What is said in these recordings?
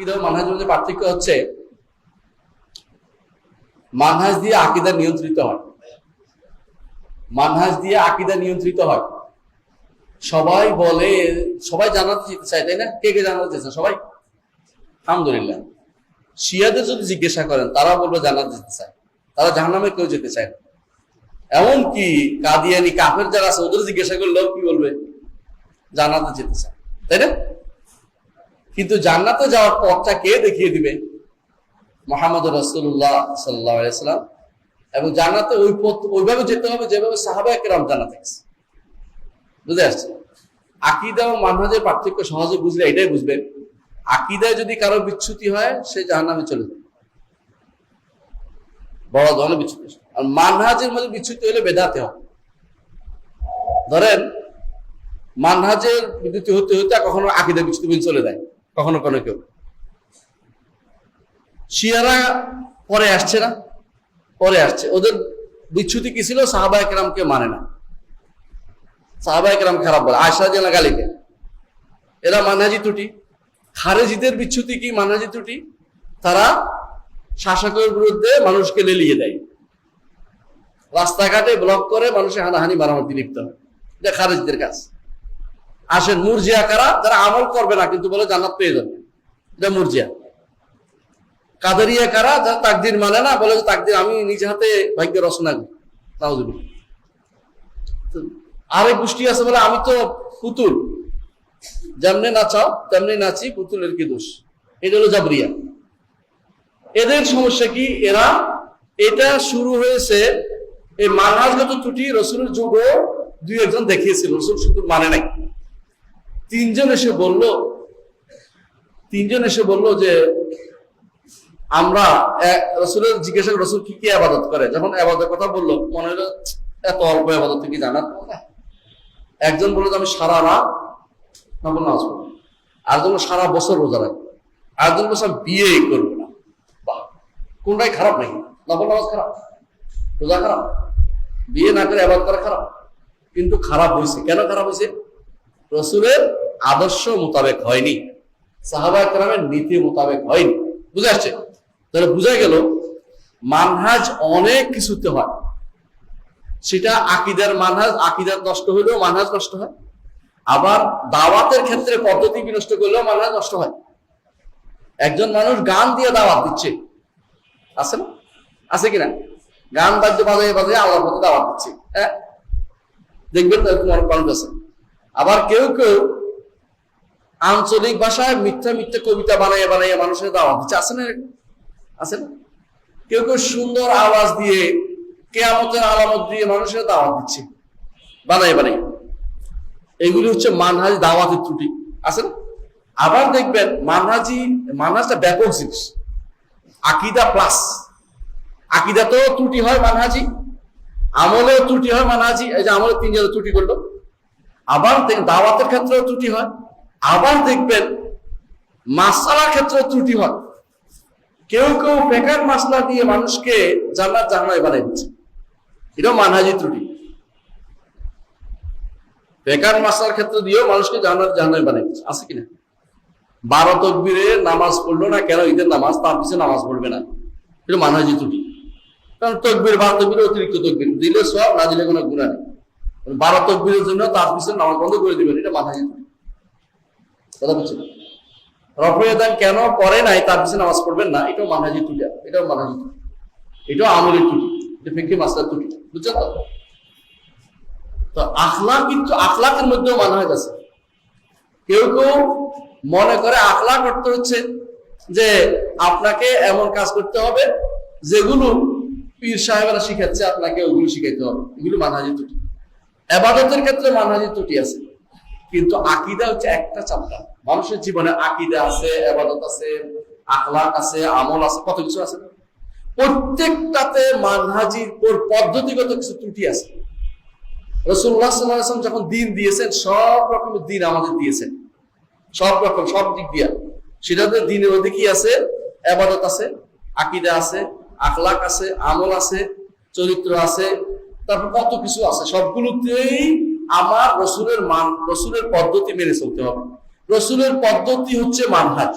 আকিদা ও মানহাজের মধ্যে পার্থক্য হচ্ছে, মানহাজ দিয়ে আকিদা নিয়ন্ত্রিত হয়। মানহাজ দিয়ে আকিদা নিয়ন্ত্রিত হয়। সবাই বলে, সবাই জানাতে চায়, তাই না? কে কে জানাতে চাইছে? সবাই? আলহামদুলিল্লাহ। শিয়াদের যদি জিজ্ঞাসা করেন তারা বলবে জানাতে যেতে চায়। তারা জাহান্নামে কেউ যেতে চায় না। এমনকি কাদিয়ানি কাফের যারা আছে ওদের জিজ্ঞাসা করলেও কি বলবে? জানাতে যেতে চায়। তাই না? কিন্তু জান্নাতে যাওয়ার পথটা কে দেখিয়ে দিবে? মোহাম্মদ রসুল্লাহ সাল্লাম এবং জান্নাতে ওই পথ ওইভাবে যেতে হবে যেভাবে সাহাবা একরাম জান্নাতে গেছে। বুঝে আসছে আকিদা ও মানহাজের পার্থক্য সহজে বুঝলে এটাই বুঝবেন আকিদায় যদি কারও বিচ্ছুতি হয়, সে জাহান্নামে চলে যাবে। বড় ধরনের বিচ্ছুতি। আর মানহাজের মধ্যে বিচ্ছুতি হলে বেদাতে হবে। ধরেন, মানহাজের বিদ্যুতি হতে হতে কখনো আকিদা বিচ্ছুতি চলে যায়। কখনো কোনো কেউ শিয়ারা পরে আসছে না, পরে আসছে। ওদের বিচ্ছুতি কি ছিল? সাহাবা একরামকে মানে না। সাহাবা একরাম খারাপ বলে। আয়সা জেলা গালিকে এরা মানহাজি ত্রুটি। খারেজিদের বিচ্ছুতি কি মানহাজি ত্রুটি? তারা শাসকের বিরুদ্ধে মানুষকে লেলিয়ে দেয়। রাস্তাঘাটে ব্লক করে মানুষের হানাহানি মারামারি লিপ্ত হয়। এটা খারেজদের কাজ। আসেন মুরজিয়া কারা? যারা আমল করবে না, কিন্তু বলে জান্নাত পেয়ে যাবে। এটা মুরজিয়া। কাদেরিয়া কারা? যারা তাকদির মানে না, বলে যে তাকদির আমি নিজ হাতে ভাগ্য রচনা করি। নাউজুবিল্লাহ। তো আরেক গোষ্ঠী আছে বলে, আমি তো পুতুল। যেমনি নাচাও, তেমনি নাচি, পুতুলের কি দোষ? এটা হলো জাবরিয়া। এদের সমস্যা কি? এরা এটা শুরু হয়েছে, এই মানহাজগত ত্রুটি রসুলের যুগও দুই একজন দেখিয়েছিল। রসুল শুধু মানে নাই। তিনজন এসে বলল, তিনজন এসে বলল যে আমরা রসুলের জিজ্ঞাসা রসুল কি কি আবাদত করে? যখন আবাদতের কথা বলল, মনে হলো, এত অল্প আবাদত কি জানার একজন বলল যে, আমি সারা রাত নকল নামাজ আরেকজন সারা বছর রোজা রাখব। আরেকজন বলছে আমি বিয়েই করব না। বাহ! কোনটাই খারাপ নাকি? নকল নামাজ খারাপ? রোজা খারাপ? বিয়ে না করে আবাদ করা খারাপ? কিন্তু খারাপ হয়েছে। কেন খারাপ হয়েছে? রসুলের আদর্শ মোতাবেক হয়নি। সাহাবা একরামের নীতি মোতাবেক হয়নি। বুঝে আসছে তাহলে বুঝা গেল, মানহাজ অনেক কিছুতে হয়। সেটা আকিদার মানহাজ, আকিদার নষ্ট হলেও মানহাজ নষ্ট হয়। আবার দাওয়াতের ক্ষেত্রে পদ্ধতি বিনষ্ট করলেও মানহাজ নষ্ট হয়। একজন মানুষ গান দিয়ে দাওয়াত দিচ্ছে। আছে না? আছে কিনা? গান বাদ্য বাজায় বাজায় আল্লাহর পথে দাওয়াত দিচ্ছে। হ্যাঁ? দেখবেন তো অনেক মানুষ আছে। আবার কেউ কেউ আঞ্চলিক ভাষায় মিথ্যা মিথ্যা কবিতা বানাইয়া বানাইয়া মানুষের দাওয়াত দিচ্ছে। আছে না? আছে না? কেউ কেউ সুন্দর আওয়াজ দিয়ে কেয়ামতের আলামত দিয়ে মানুষের দাওয়াত দিচ্ছে। বানাই বানাই এগুলি হচ্ছে মানহাজি দাওয়াতের ত্রুটি। আছে না? আবার দেখবেন মানহাজি, মানহাজটা ব্যাপক জিনিস। আকিদা প্লাস আকিদা তো ত্রুটি হয় মানহাজি, আমলেও ত্রুটি হয় মানহাজি। এই যে আমলের তিন জায়গায় ত্রুটি করল। আবার দাওয়াতের ক্ষেত্রেও ত্রুটি হয়। আবার দেখবেন মাসালার ক্ষেত্রেও ত্রুটি হয়। কেউ কেউ বেকার মাসলা দিয়ে মানুষকে জান্নাত জাহান্নামে বানাই দিচ্ছে। এটাও মানহাজি ত্রুটি। বেকার মাসলার ক্ষেত্র দিয়েও মানুষকে জান্নাত জাহান্নামে বানাই দিচ্ছে। আছে কিনা বারো তকবিরে নামাজ পড়ল না কেন? ঈদের নামাজ, তার পিছনে নামাজ পড়বে না। এটা মানহাজি ত্রুটি। কারণ তকবির, বারো তকবির অতিরিক্ত তকবির। দিলে সব না দিলে কোনো গুণা নেই। বারো তকবিরের জন্য তার পিছনে নামাজ বন্ধ করে দিবেন। এটা মানহাজি ত্রুটি। কথা বলছি রফিয়াদান কেন করে নাই তার পিছনে নামাজ পড়বেন না? এটাও ত্রুটি। এটাও ত্রুটি। এটাও আমলের ত্রুটি। এটা মাস্টার ত্রুটি। বুঝছেন তো? তো আখলাক কিন্তু আখলাকের মধ্যেও মানহাজ আছে। কেউ কেউ মনে করে আখলাক অর্থ হচ্ছে যে আপনাকে এমন কাজ করতে হবে যেগুলো পীর সাহেবেরা শিখাচ্ছে, আপনাকে ওগুলো শিখাইতে হবে। এগুলো মানহাজি ত্রুটি। এবাদতের ক্ষেত্রে মানহাজি ত্রুটি আছে। কিন্তু আকিদা হচ্ছে একটা চাপটা। মানুষের জীবনে আকিদা আছে এবাদত আছে, আখলাক আছে, আমল আছে, কত কিছু আছে। প্রত্যেকটাতে মানহাজির ওর পদ্ধতিগত কিছু ত্রুটি আছে। রসুল্লাহ সাল্লাম যখন দিন দিয়েছেন, সব রকমের দিন আমাদের দিয়েছেন। সব রকম, সব দিক দিয়া। সেটাতে দিনের মধ্যে কি আছে? এবাদত আছে, আকিদা আছে, আখলাক আছে, আমল আছে, চরিত্র আছে, তারপর কত কিছু আছে। সবগুলোতেই আমার রসুলের মান, রসুলের পদ্ধতি মেনে চলতে হবে। রসুলের পদ্ধতি হচ্ছে মানহাজ।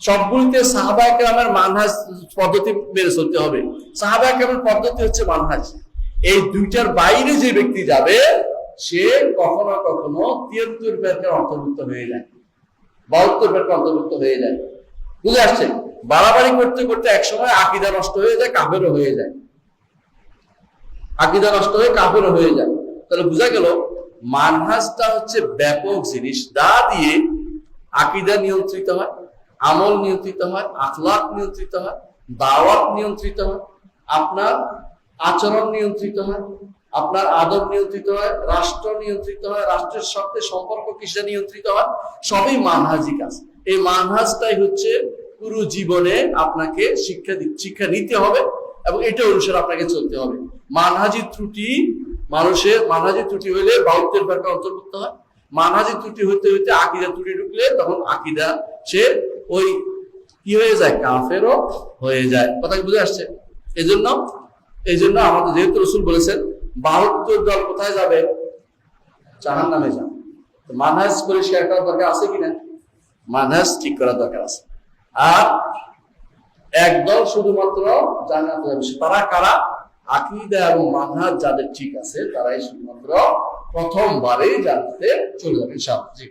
সবগুলিতে সাহাবা একরামের মানহাজ পদ্ধতি মেনে চলতে হবে। সাহাবা একরামের পদ্ধতি হচ্ছে মানহাজ। এই দুইটার বাইরে যে ব্যক্তি যাবে, সে কখনো কখনো তিয়াত্তর ব্যাংকের অন্তর্ভুক্ত হয়ে যায়। বাহাত্তর ব্যাংকের অন্তর্ভুক্ত হয়ে যায়। বুঝে আসছে বাড়াবাড়ি করতে করতে একসময় আকিদা নষ্ট হয়ে যায়, কাফেরও হয়ে যায়। আকিদা নষ্ট হয়ে কাফেরও হয়ে যায়। তাহলে বোঝা গেল, মানহাজটা হচ্ছে ব্যাপক জিনিস। দা দিয়ে আকিদা নিয়ন্ত্রিত হয়, আমল নিয়ন্ত্রিত হয় আখলাক নিয়ন্ত্রিত হয়, দাওয়াত নিয়ন্ত্রিত হয়, আপনার আচরণ নিয়ন্ত্রিত হয়, আপনার আদব নিয়ন্ত্রিত হয়, রাষ্ট্র নিয়ন্ত্রিত হয়, রাষ্ট্রের সাথে সম্পর্ক কিসে নিয়ন্ত্রিত হয়, সবই মানহাজি কাজ। এই মানহাজটাই হচ্ছে পুরো জীবনে আপনাকে শিক্ষা শিক্ষা নিতে হবে এবং এটা অনুসারে আপনাকে চলতে হবে। মানহাজি ত্রুটি মানুষের মানহাজি ত্রুটি হইলে বাউত্তের ব্যাপারে অন্তর্ভুক্ত হয়। মানহাজি ত্রুটি হইতে হইতে আকিদা ত্রুটি ঢুকলে তখন আকিদা সে ওই কি হয়ে যায়, কাফেরও হয়ে যায়। কথা বুঝে আসছে? এই জন্য এই জন্য আমাদের যেহেতু রসুল বলেছেন বাহাত্তর দল কোথায় যাবে? জাহান নামে তো মানহাজ পরিষ্কার করার দরকার আছে কিনা মানহাজ ঠিক করার দরকার আছে। আর একদল শুধুমাত্র জান্নাতে তারা কারা? আকিদা এবং মানহাজ যাদের ঠিক আছে তারাই শুধুমাত্র প্রথমবারেই জানতে চলে যাবে জি।